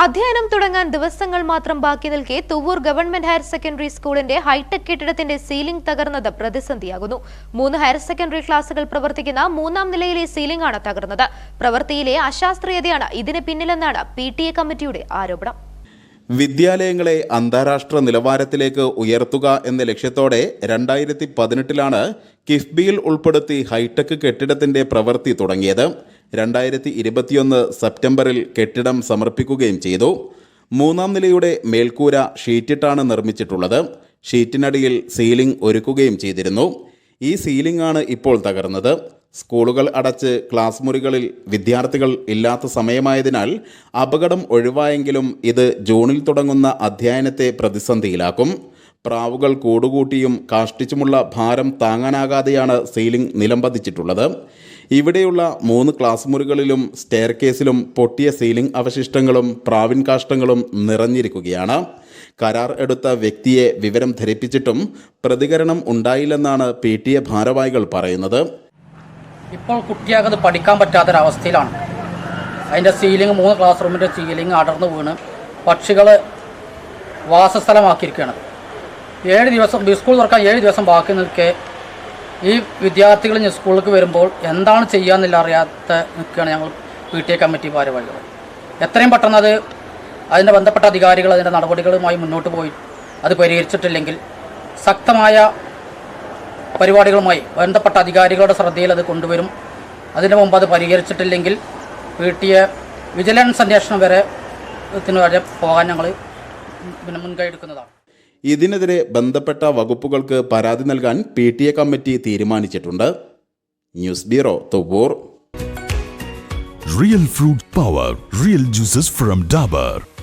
അധ്യയനം തുടങ്ങാൻ ദിവസങ്ങൾ മാത്രം ബാക്കി നിൽക്കെ തുവൂർ ഗവൺമെന്റ് ഹയർ സെക്കൻഡറി സ്കൂളിന്റെ ഹൈടെക് കെട്ടിടത്തിന്റെ സീലിംഗ് തകർന്നത് പ്രതിസന്ധിയാകുന്നു. മൂന്ന് ഹയർ സെക്കൻഡറി ക്ലാസുകൾ പ്രവർത്തിക്കുന്ന മൂന്നാം നിലയിലെ സീലിംഗ് ആണ് തകർന്നത്. പ്രവൃത്തിയിലെ അശാസ്ത്രീയതയാണ് ഇതിന് പിന്നിലെന്നാണ് പി കമ്മിറ്റിയുടെ ആരോപണം. വിദ്യാലയങ്ങളെ അന്താരാഷ്ട്ര നിലവാരത്തിലേക്ക് ഉയർത്തുക എന്ന ലക്ഷ്യത്തോടെ രണ്ടായിരത്തി പതിനെട്ടിലാണ് കിഫ്ബിയിൽ ഉൾപ്പെടുത്തി ഹൈടെക് കെട്ടിടത്തിന്റെ പ്രവൃത്തി തുടങ്ങിയത്. രണ്ടായിരത്തി ഇരുപത്തിയൊന്ന് സെപ്റ്റംബറിൽ കെട്ടിടം സമർപ്പിക്കുകയും ചെയ്തു. മൂന്നാം നിലയുടെ മേൽക്കൂര ഷീറ്റിട്ടാണ് നിർമ്മിച്ചിട്ടുള്ളത്. ഷീറ്റിനടിയിൽ സീലിംഗ് ഒരുക്കുകയും ചെയ്തിരുന്നു. ഈ സീലിംഗ് ആണ് ഇപ്പോൾ തകർന്നത്. സ്കൂളുകൾ അടച്ച് ക്ലാസ് മുറികളിൽ വിദ്യാർത്ഥികൾ ഇല്ലാത്ത സമയമായതിനാൽ അപകടം ഒഴിവായെങ്കിലും ഇത് ജൂണിൽ തുടങ്ങുന്ന അധ്യയനത്തെ പ്രതിസന്ധിയിലാക്കും. പ്രാവുകൾ കൂടുകൂട്ടിയും കാഷ്ടിച്ചുമുള്ള ഭാരം താങ്ങാനാകാതെയാണ് സീലിംഗ് നിലംപതിച്ചിട്ടുള്ളത്. ഇവിടെയുള്ള മൂന്ന് ക്ലാസ് മുറികളിലും സ്റ്റെയർ കേസിലും പൊട്ടിയ സീലിംഗ് അവശിഷ്ടങ്ങളും പ്രാവിൻ കാഷ്ടങ്ങളും നിറഞ്ഞിരിക്കുകയാണ്. കരാർ എടുത്ത വ്യക്തിയെ വിവരം ധരിപ്പിച്ചിട്ടും പ്രതികരണം ഉണ്ടായില്ലെന്നാണ് പി ടി എ ഭാരവാഹികൾ പറയുന്നത്. ഇപ്പോൾ കുട്ടികൾക്ക് പഠിക്കാൻ പറ്റാത്തൊരവസ്ഥയിലാണ്. അതിന്റെ സീലിംഗ് മൂന്ന് ക്ലാസ് റൂമിന്റെ സീലിംഗ് അടർന്നു വീണ് പക്ഷികൾ വാസസ്ഥലമാക്കിയിരിക്കുകയാണ്. ഏഴ് ദിവസം സ്കൂൾ തുറക്കാൻ ഏഴ് ദിവസം ബാക്കി നിൽക്കെ ഈ വിദ്യാർത്ഥികൾ സ്കൂളിലേക്ക് വരുമ്പോൾ എന്താണ് ചെയ്യാന്നില്ല അറിയാത്ത നിൽക്കുകയാണ് ഞങ്ങൾ പി ടി എ കമ്മിറ്റി ഭാരവാഹികൾ. എത്രയും പെട്ടെന്ന് അത് അതിന്റെ ബന്ധപ്പെട്ട അധികാരികൾ അതിന്റെ നടപടികളുമായി മുന്നോട്ട് പോയി അത് പരിഹരിച്ചിട്ടില്ലെങ്കിൽ ശക്തമായ പരിപാടികളുമായി ബന്ധപ്പെട്ട അധികാരികളുടെ ശ്രദ്ധയിൽ അത് കൊണ്ടുവരും. അതിനു മുമ്പ് അത് പരിഹരിച്ചിട്ടില്ലെങ്കിൽ പി ടി എ വിജിലൻസ് അന്വേഷണം വരെ വരെ പോകാൻ ഞങ്ങൾ പിന്നെ മുൻകൈ എടുക്കുന്നതാണ്. ഇതിനെതിരെ ബന്ധപ്പെട്ട വകുപ്പുകൾക്ക് പരാതി നൽകാൻ പി കമ്മിറ്റി തീരുമാനിച്ചിട്ടുണ്ട് news bureau Thovur real fruit power real juices from Dabur.